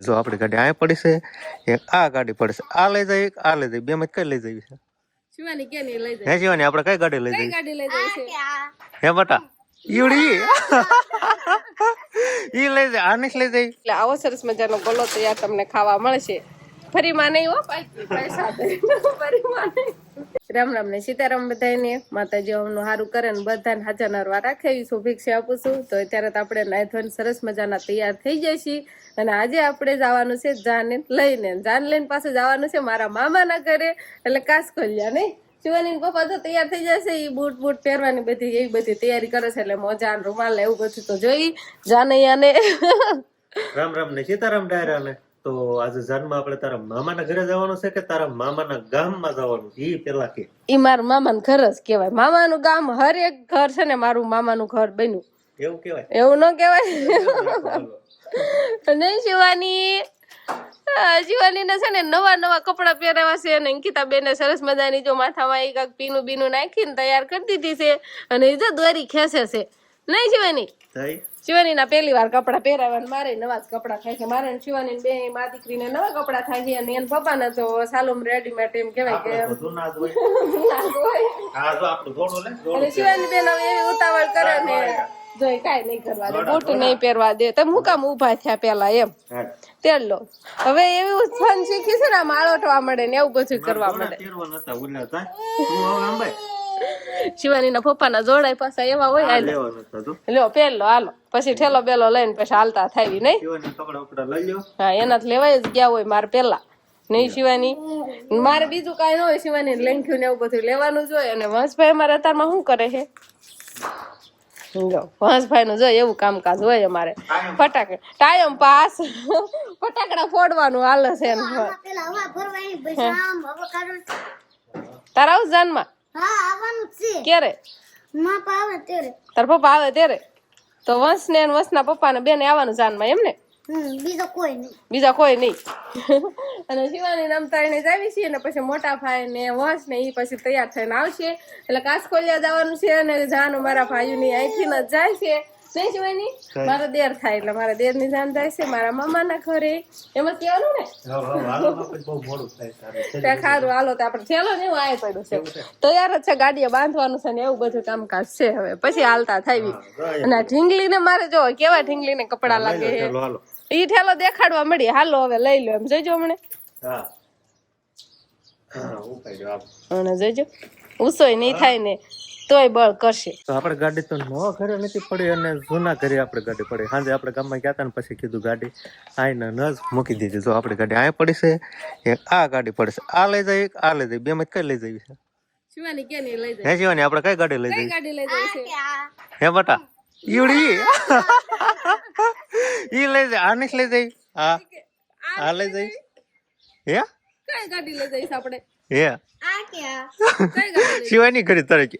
જો આપણી ગાડી આ પડી છે એક આ ગાડી પડી છે આ લઈ જાય એક આ લઈ જાય બે માં કઈ લઈ જવી છે? શિવાની કે નહીં લઈ જાય? હે જીવાની આપણે કઈ ગાડી લઈ કઈ ગાડી લઈ જાય છે? હે બટા ઈવડી? ઈ લઈ જાય આને લઈ જાય. એટલે આવો સરસ મજાનો ગોલો તૈયાર તમને ખાવા મળશે. તો આપણે સરસ મજાના તૈયાર થઈ જઈશી. અને આજે આપણે જવાનું છે જાને લઈને. જાન લઈને પાસે જવાનું છે મારા મામાના ઘરે. એટલે કાસ ખોલ્યા નહીં. શિવાની પપ્પા તો તૈયાર થઈ જશે. એ બૂટ બૂટ પહેરવાની બધી, એવી બધી તૈયારી કરે છે. એટલે મોજા રૂમાલ એવું બધું તો જોઈ. જાનૈયાને. રામ રામ ને સીતારામ ડાયરા ને તો આજે જાનમાં આપણે તારા મામાના ઘરે જવાનું છે કે તારા મામાના ગામમાં જવાનું? ઈ પેલા કે. ઈ મારા મામાનું ઘર જ કહેવાય. મામાનું ગામ હર એક ઘર છે ને મારું મામાનું ઘર બન્યું. એવું કહેવાય? એવું ન કહેવાય? નહીં શિવાની જીવાની શિવાનીને છે ને નવા નવા કપડાં પહેરાવા છે અને અંકિતા બેને સરસ મજાની જો માથામાં એક કાંઈક પીનું બીનું નાખીને તૈયાર કરી દીધી છે અને એ જો દોરી ખેંચે છે. નહીં શિવાની? થઈ શિવાનીના પહેલી વાર કપડાં પહેરાવા મારે નવા જ કપડાં થાય છે. મારે શિવાની બે મા દીકરીને નવા કપડાં થાય છે અને એના પપ્પાને તો સાલુમ રેડીમેડ એમ કહેવાય કે અને શિવાની બેન હવે એવી ઉતાવળ કરે ને જોઈ કાંઈ નહીં કરવા દે બૂટ નહીં પહેરવા દે. તમે હું કામ ઊભા થયા પેલા એમ? તેલ લો. હવે એવું ફન શીખી છે ને આમ આળોટવા મળે ને એવું બધું કરવા મળે. શિવાનીના પપ્પાના જોડાય પાછા એવા હોય લ્યો પેલ હાલો. પછી ઠેલો બેલો લઈને પછી હાલતા થાવી નહીં? હા એના લેવાય જ ગયા હોય મારે પેલા નહીં શિવાની? મારે બીજું કાંઈ ન હોય શિવાની લેંખ્યું ને એવું બધું લેવાનું જ હોય. અને વંશભાઈ અમારે અત્યારમાં શું કરે છે? જો વંશભાઈ નું જો એવું કામકાજ હોય અમારે. ફટાકડા. Time pass. ફટાકડા ફોડવાનું હાલે છે તારા આવું જાનમાં હા આવવાનું છે. ક્યારે? ત્યારે તાર પપ્પા આવે ત્યારે? તો વંશ ને વંશના પપ્પા ને બેને આવવાનું જાનમાં એમ ને? બીજો કોઈ નહીં. બીજા કોઈ નહીં. અને શિવાની નામ તારીને જ આવી છીએ ને પછી મોટા ભાઈ ને વંશ ને ઈ પછી તૈયાર થઈને આવશે. એટલે કાસકોલિયા જવાનું છે અને જાન મારા ભાઈઓની અહીંથી જ જાય છે. નહીં શિવાની મારો દેર થાય એટલે મારા દેરની જાન થાય છે મારા મામાના ઘરે. એમાં કહેવાનું ને? ત્યાં ખારું હાલો તો આપણે થેલો ને એવું આય પડ્યું છે. તૈયાર જ છે ગાડીએ બાંધવાનું છે ને એવું બધું કામકાજ છે હવે. પછી હાલતા થાય અને ઢીંગલી ને મારે જો કેવા ઢીંગલીને કપડા લાગે ઈ ઠેલો દેખાડવા મળી હાલો હવે લઈ લો એમ. જોઈજો હમણે. હા. હા ઉપાય જો આપ હમણે જોઈજો. ઉસોય નહીં થાય ને. તોય બળ કરશે. તો આપણે ગાડી તો નવા ઘરે નથી પડી અને જૂના ઘરે આપણે ગાડી પડી. સાંજે આપણે ગામમાં ગયા હતા ને પછી કીધું ગાડી આઈને ન જ મૂકી દીધી. તો આપણી ગાડી આ પડી છે એક આ ગાડી પડી છે. આ લઈ જાય એક આ લઈ જાય બે માં કઈ લઈ જવી છે શિવાની કે નહીં લઈ જાય હે જીવાની આપણે કઈ ગાડી લઈ કઈ ગાડી લઈ જાય છે? હે બટા ઈડી ઈ લઈ જાય આને લઈ જાય? હા આ લઈ જાય? હે? કઈ ગાડી લઈ જઈશ આપણે? હે આ શિવાની તરીકે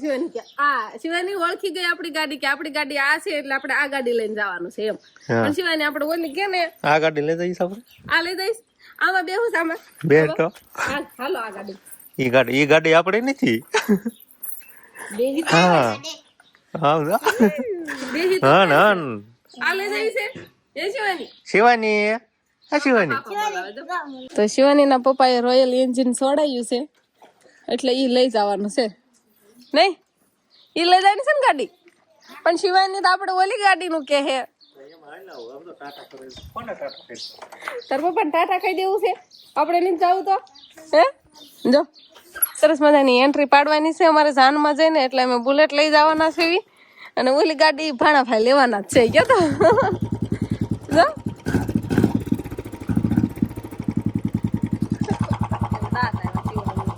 શિવાની કે આ. શિવાની ઓળખી ગઈ આપણી ગાડી કે આપણી ગાડી આ છે એટલે આપણે આ ગાડી લઈને જવાનું છે એમ. પણ શિવાની આપણે ઓલી કે ને? આ ગાડી લઈ જઈશ આપણે? આ લઈ જઈશ? આમાં બેહું આમાં? બે તો. હાલો આ ગાડી. ઈ ગાડી ઈ ગાડી આપણી નથી. બેહી હા. હા બેહી હા ના આ લઈ જઈ છે એ શિવાની. શિવાની. તો શિવાનીના પપ્પાએ રોયલ એન્જિન સોડાયું છે. એટલે ઈ લઈ જવાનું છે. નહીં? ઈ લઈ જવાની છે ને ગાડી? પણ શિવાની તો આપણે ઓલી ગાડીનું કે હે? તાર પપ્પાને ટાટા ખાઈ દેવું છે? આપણે નહીં જવું તો? હે? જો. સરસ મજાની એન્ટ્રી પાડવાની છે અમારે જાનમાં જઈને, એટલે અમે બુલેટ લઈ જવાના છે અને ઓલી ગાડી ભાણા ભાઈ લેવાના જ છે કે તો? જો દાંત આવ્યા શિવાની.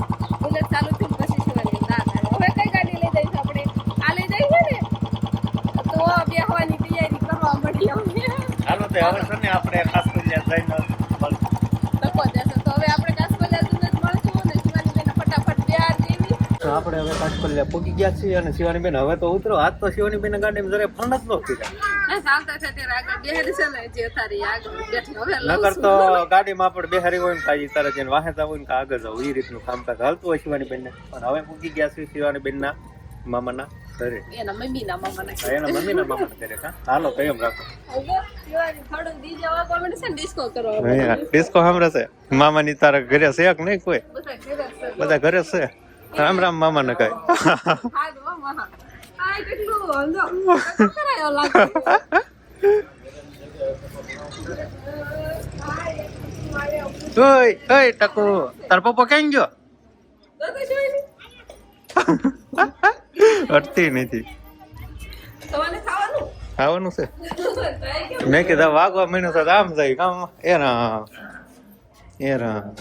બુલેટ ચાલુ થયું ને પછી શિવાની દાંત આવ્યા. હવે કઈ ગાડી લઈ જઈશું આપણે આ લઈ જઈશું ને તો બેહવાની તૈયારી કરવા મળી અમે હાલો તે હવે છે ને આપણે ખાસ કરીને જઈને. આપણે હવે કાચપલ્યા પૂગી ગયા છીએ અને શિવાની બેન હવે તો ઉતરો. આજ તો શિવાની બેન ગાડી જરા ફોન જ નો લઉં નકર તો ગાડીમાં આપણે બેહારી હોય ને કાજી તારે જઈને વાહે જવું ને આગળ જવું. એ રીતનું કામકાજ હાલતું હોય શિવાની બેન પણ હવે પૂગી ગયા છીએ શિવાની બેન ના મામાના. કરે એના મમ્મીના મામાના હા, એના મમ્મીના મામાને કરે હા હાલો એમ રાખો ને ડિસ્કો કરવા અહીંયા ડિસ્કો સાંભળે છે મામાની તારા ઘરે છે કે નહીં કોઈ બધા ઘરે છે. બધા ઘરે છે રામ રામ કઈ. કેટલું કરાયો લાગે. ઓય ઓય ટકુ તાર પપ્પા ક્યાં ગયો. અટતી નથી. ખાવાનું? છે. મેં કીધા વાગવા મહિનો સાથે આમ જાય કામ એ રામ. એ એરા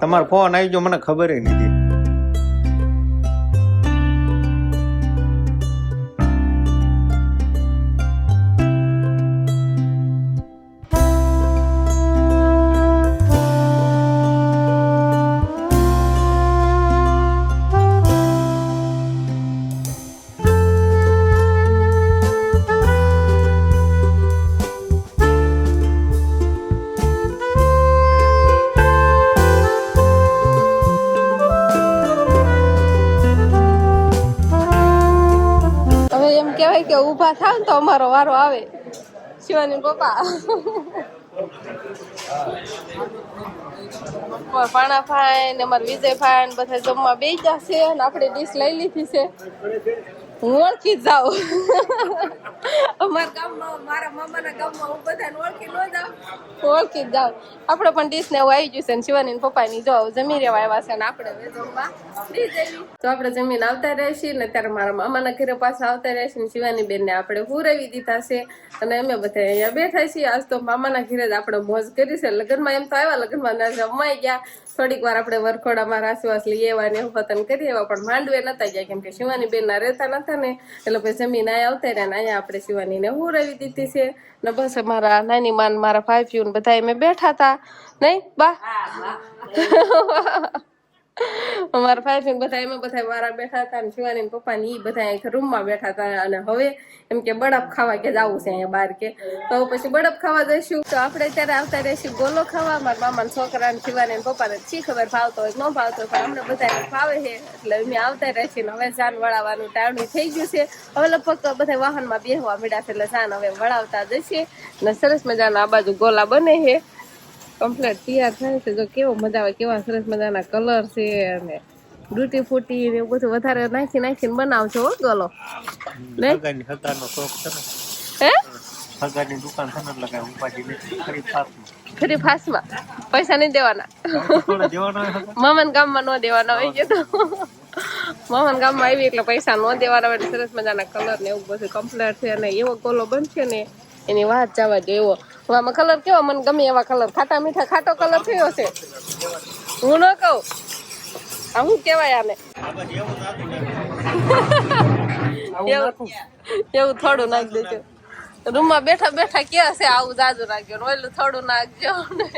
તમારો ફોન આવી ગયો મને ખબર નથી. એમ કે ઊભા થાવ તો અમારો વારો આવે. શિવાની પપ્પા. પાણા ને અમારા વિજય ફાઈન બધા જમવા બે જશે અને આપણે ડીશ લઈ લીધી છે. હું ઓળખી જાઉં અમારા ગામમાં, મારા મામાના ગામમાં હું બધાને ઓળખી ન જાઉં. ઓળખી જ જાઉં પણ ડીશ ને એવું આવી ગયું છે ને શિવાની પપ્પાની જો જમી રહેવા આવ્યા છે ને આપણે જઈએ. તો આપણે જમીન આવતા રહેશી ને ત્યારે મારા મામાના ઘરે પાછા આવતા રહીશું ને શિવાની બેન ને આપણે હુરાવી દીધા છે. અને અમે બધા અહીંયા બેઠા છીએ. આજ તો મામાના ઘરે જ આપણે મોજ કરી છે. લગ્નમાં એમ તો આવ્યા, લગ્નમાં જમાઈ ગયા. થોડીક વાર આપણે વરખોડામાં રાસવાસ લઈ એવા ને એવું પતન કરી એવા પણ માંડવે નતા ગયા કેમ કે શિવાની બેન ના રહેતા નતા ને એટલે પછી જમીન આયા આવતા રહ્યા ને અહીંયા આપણે શિવાની ને હું રવી દીધી છે. ને બસ મારા નાની માન મારા ભાઈ ને બધા એમ બેઠા હતા. નહીં બા. અમારા બહેન બધા એમાં બધા મારા બેઠા હતા અને શિવાની પપ્પા ની બધા રૂમમાં બેઠા હતા અને હવે એમ કે બળપ ખાવા કે જવું છે અહીંયા બહાર કે. તો પછી બળપ ખાવા જઈશું. તો આપણે ત્યારે આવતા રહીશું ગોલો ખાવા. મારા મામા છોકરા ને શિવાની ને પપ્પા ને શી ખબર ભાવતો હોય ન ભાવતો હોય, પણ અમને બધાને ભાવે છે. એટલે અમે આવતા રહીશું હવે જાન વળાવવાનું ટાણું થઈ ગયું છે. હવે લગભગ બધા વાહનમાં બેહવા મળ્યા છે એટલે જાન હવે વળાવતા જશે. ને સરસ મજાના આ બાજુ ગોલા બને છે. કમ્પ્લીટ તૈયાર થાય છે. જો કેવો મજા આવે કેવા સરસ મજાના કલર છે અને ડ્યુટી ફૂટી ને એવું બધું વધારે નાખી નાખીને બનાવજો ગલો. શોખ છે હે? દુકાન ખરી ફાસમાં ફાસમાં પૈસા નહીં દેવાના. મમન? ગામમાં ન દેવાના હોય કે તો. મામાન ગામમાં આવી એટલે પૈસા ન દેવાના હોય સરસ મજાના કલર ને એવું બધું કમ્પ્લેટ છે અને એવો ગોલો બનશે ને એની વાત જવા જેવો આમાં કલર કેવો? મને ગમે એવા કલર ખાટા મીઠા ખાટો કલર કયો છે. હું ન કહું. આ શું કહેવાય આને? એવું થોડું નાખી દેજો. રૂમમાં બેઠા બેઠા કે છે આવું જાજુ નાખ્યો. ને ઓલું થોડું નાખજો ને.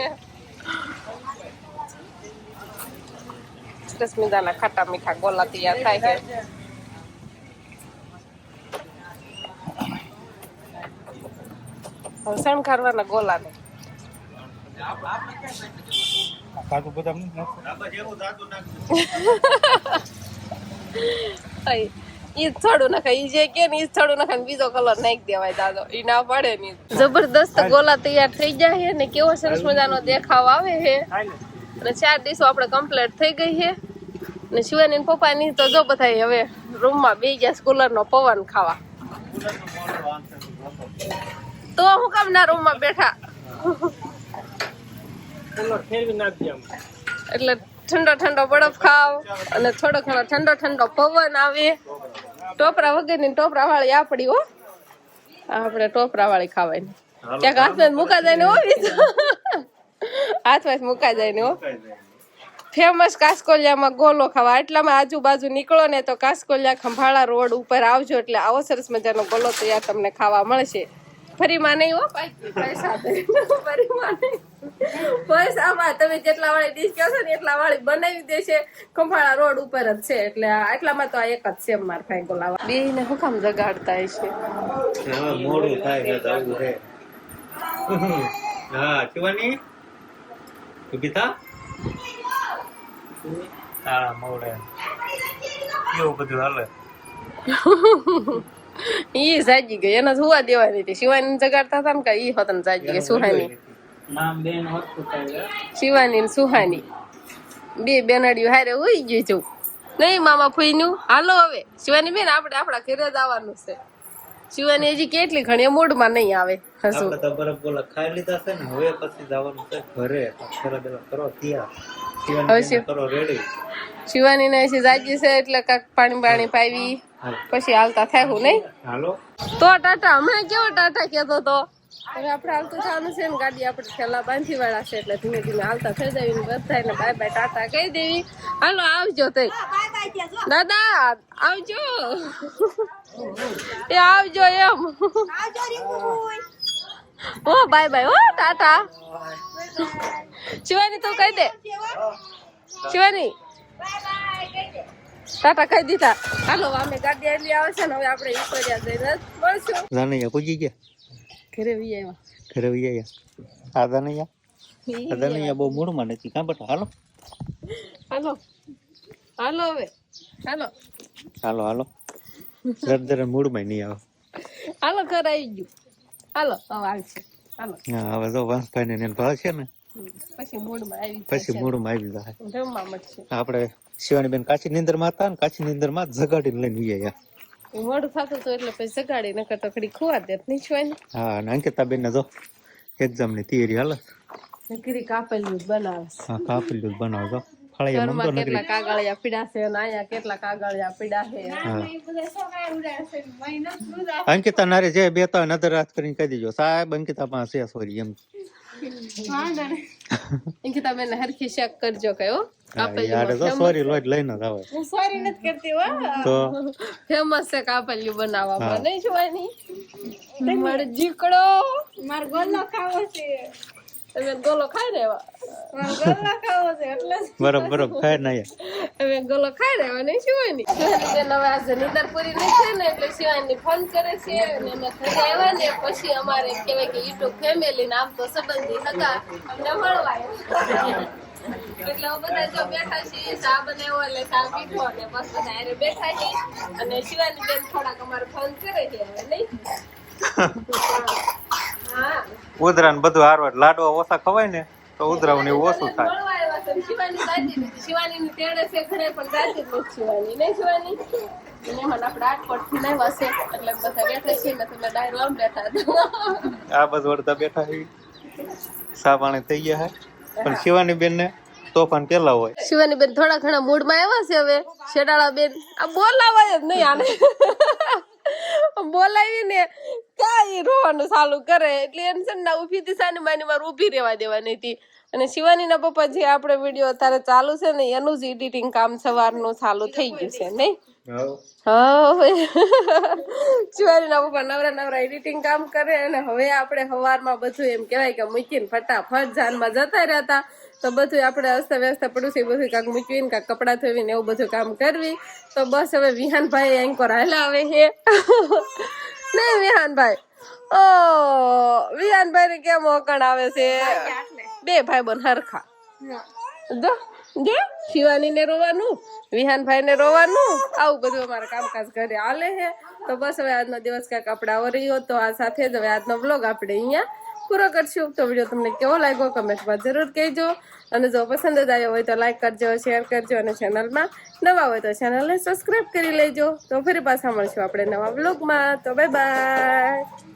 સરસ મજાના ખાટા મીઠા ગોલા તૈયાર થાય છે. હવે શણગારવાના ગોલાને. કાજુ બદામ ઈ જ થોડું નખાય. ઈ જે કે ને ઈ જ થોડું નખાય ને બીજો કલર નાખી દેવાય દાદો. ઈ ના પડે ને જબરદસ્ત ગોલા તૈયાર થઈ જાય છે ને કેવો સરસ મજાનો દેખાવ આવે છે. અને ચાર દિવસો આપણે કમ્પ્લીટ થઈ ગઈ છે. ને શિવાની ને પપ્પાની તો જો બધા હવે રૂમમાં બે ગયા કુલર નો પવન ખાવા. તો હું કામ ના રૂમમાં બેઠા. એટલે ઠંડો ઠંડો બરફ ખાવ અને થોડો ઘણો ઠંડો ઠંડો પવન આવે. ટોપરા વગરની ટોપરા વાળી આપડી હો. આપણે ટોપરા વાળી ખાવાની ક્યાંક હાથમાં જ મુકા જાય ને હો બીજું. હાથમાં મુકા જાય ને હો. ફેમસ કાસકોલિયામાં ગોલો ખાવા. એટલામાં આજુબાજુ નીકળો ને તો કાસકોલિયા ખંભાળા રોડ ઉપર આવજો એટલે આવો સરસ મજાનો ગોલો તૈયાર તમને ખાવા મળશે. ફરીમાં નહીં હો પૈસા દઈને. ફરીમાં નહીં. પૈસામાં તમે જેટલા વાળી ડીશ કહો છો ને એટલા વાળી બનાવી દેશે. ખંભાળા રોડ ઉપર જ છે એટલે આ- એટલામાં તો આ એક જ છે માર ભાઈ ગોલાવા બે ને હું કામ જગાડતા હશે? હવે મોડું થાય છે તો આવું છે. હા શિવાની? સુગીતા હા મોડે. કેવું બધું હાલે? ઈ જાગી ગઈ. એને સુવા દેવાની હતી. શિવાની જગાડતા હતા ને કે ઈ હોતન જાગી ગઈ. સુહાની. નામ બેન હોતું થાય શિવાની ને સુહાની. બે બેનડીઓ હારે ઉઈ ગઈ છું. નહીં મામા ફૂઈનું હાલો હવે. શિવાની બેન આપણે આપણા ઘરે જ આવવાનું છે. શિવાની હજી કેટલી ઘણી મૂડમાં નહીં આવે. હસું આપણે તો બરફ બોલા ખાઈ લીધા છે ને હવે પછી જવાનું છે ઘરે. કરો ત્યાં શિવાની કરો રેડી શિવાની ને હજી જાગી છે એટલે કાંક પાણી પાણી પાવી પછી હાલતા થાય હું નહીં? હાલો. તો ટાટા હમણાં કેવો ટાટા કહેતો તો? હવે આપણે હાલતું થવાનું છે ને ગાડી આપણે ઠેલા બાંધી વાળા છે એટલે ધીમે ધીમે હાલતા થઈ જવી ને બાય બાય ટાટા કહી દેવી. હાલો આવજો તઈ. દાદા આવજો. એ આવજો એમ. ઓ બાય બાય હો ટાટા. શિવાની તું કહી દે. શિવાની. ટાટા કહી દીધા. હાલો અમે ગાડી આટલી આવે છે ને હવે આપણે ઈશ્વરિયા જઈને મળશું. જાનૈયા પૂજી ગયા? ઘરે વી આવ્યા ઘરે વહી ગયા આ જાનૈયા? આ જાનૈયા બહુ મૂળમાં નથી કાં બટા? હાલો. હાલો. હાલો હવે. હાલો. હાલો હાલો. દરદરે મૂળમાં નહીં આવે. હાલો ઘર આવી ગયું. હાલો હવે આવશે હાલો. હા હવે તો વાંસભાઈ ને ભાવ છે ને પછી મૂડમાં આવી પછી મૂળમાં આવી જાય. જમવા મળશે. આપણે શિવાની બેન કાચી નીંદરમાં હતા ને કાચી નીંદરમાં જગાડીને લઈને વી આવ્યા મોડું થતું હતું એટલે પછી જગાડી નકર તો ખડી ખુવા દેત નહીં છોય હા અને અંકિતા બેન ને જો એક્ઝામની તૈયારી હાલ. નકરી કાપેલું જ બનાવે. હા કાપેલું જ ફળિયા નગરી કેટલા કાગળિયા પીડા છે અને અહીંયા કેટલા કાગળિયા પીડા છે. હા. અંકિતા નારે જે બે ત્રણ નજર રાત કરીને કહી દીજો. સાહેબ અંકિતા પાસે સોરી એમ. અંકિતા બેન હરખી શેક કરજો કયો યાર તો સોરી લોજ લઈને જ આવે સોરી નથી કરતી હો. તો? ફેમસ છે કાપલિયું બનાવવામાં નહીં જોવાની. મારો જીકડો. મારો ગોલો ખાવો છે. તમે ગોલો ખાઈ રહેવા ગોલો ખાવો છે એટલે જ. બરફ બરફ ખાય ના હવે ગોલો ખાઈ રહેવા નહીં શિવાની શિવાની હવે આજે નીંદર પૂરી નહીં થઈ ને એટલે શિવાની ફોન કરે છે અને અમે ઘરે આવ્યા ને પછી અમારે કહેવાય કે યુટ્યુબ ફેમિલી નામ તો સંબંધી હતા અમને મળવા. એટલે બધા જો બેઠા છીએ ચા બનાવ્યો એટલે ચા પીધો અને બસ બધા બેઠા છીએ. અને શિવાની બેન થોડાક અમારે ફોન કરે છે હવે નહીં? ઉધરા ને બધું હારવાડ લાડવા ઓછા ખવાય ને તો ઉધરાવ ને ઓછું થાય. શિવાની તેડે છે ઘરે પણ દાદી જ શિવાની. નહીં ને આ બધું અડધા બેઠા છે. સા પાણી થઈ ગયા છે. પણ શિવાની બેન ને તોફાન પેલા હોય. શિવાની બેન થોડા ઘણા મૂડમાં આવ્યા છે હવે. શેડાળા બેન આ બોલાવાય જ નહીં આને. બોલાવીને કાંઈ રોવાનું ચાલુ કરે? એટલે એમ છે ને ના ઊભી હતી સાની માની મારે ઊભી રહેવા દેવાની હતી. અને શિવાનીના પપ્પા જે આપણે વીડિયો અત્યારે ચાલુ છે ને એનું જ એડિટિંગ કામ સવારનું ચાલુ થઈ ગયું છે નહીં? હા શિવાનીના પપ્પા નવરા નવરા એડિટિંગ કામ કરે અને હવે આપણે સવારમાં બધું એમ કહેવાય કે મૂકીને ફટાફટ જાનમાં જતા રહેતા. તો બધું આપણે અસ્ત વ્યસ્ત પડું છે બધું કાંક મૂકવીને કાંક કપડાં ધોવીને એવું બધું કામ કરવી. તો બસ હવે વિહાનભાઈ એન્કોર હાલા આવે છે. નહીં વિહાનભાઈ? ઓ વિહાનભાઈ ને કેમ ઓકણ આવે છે? બે ભાઈ બન હરખા. જો જો શિવાની ને રોવાનું વિહાનભાઈ ને રોવાનું, આવું બધું અમારા કામકાજ ઘરે હાલે છે. તો બસ હવે આજનો દિવસ કાંઈક આપણે આવર્યો તો આ સાથે જ હવે આજનો બ્લોગ આપણે અહીંયા પૂરો કરશું. તો વીડિયો તમને કેવો લાગ્યો કમેન્ટમાં જરૂર કહેજો. અને જો પસંદ જ આવ્યો હોય તો લાઈક કરજો શેર કરજો અને ચેનલમાં નવા હોય તો ચેનલને સબસ્ક્રાઈબ કરી લેજો. તો ફરી પાછા મળશું આપણે નવા બ્લોગમાં તો બાય બાય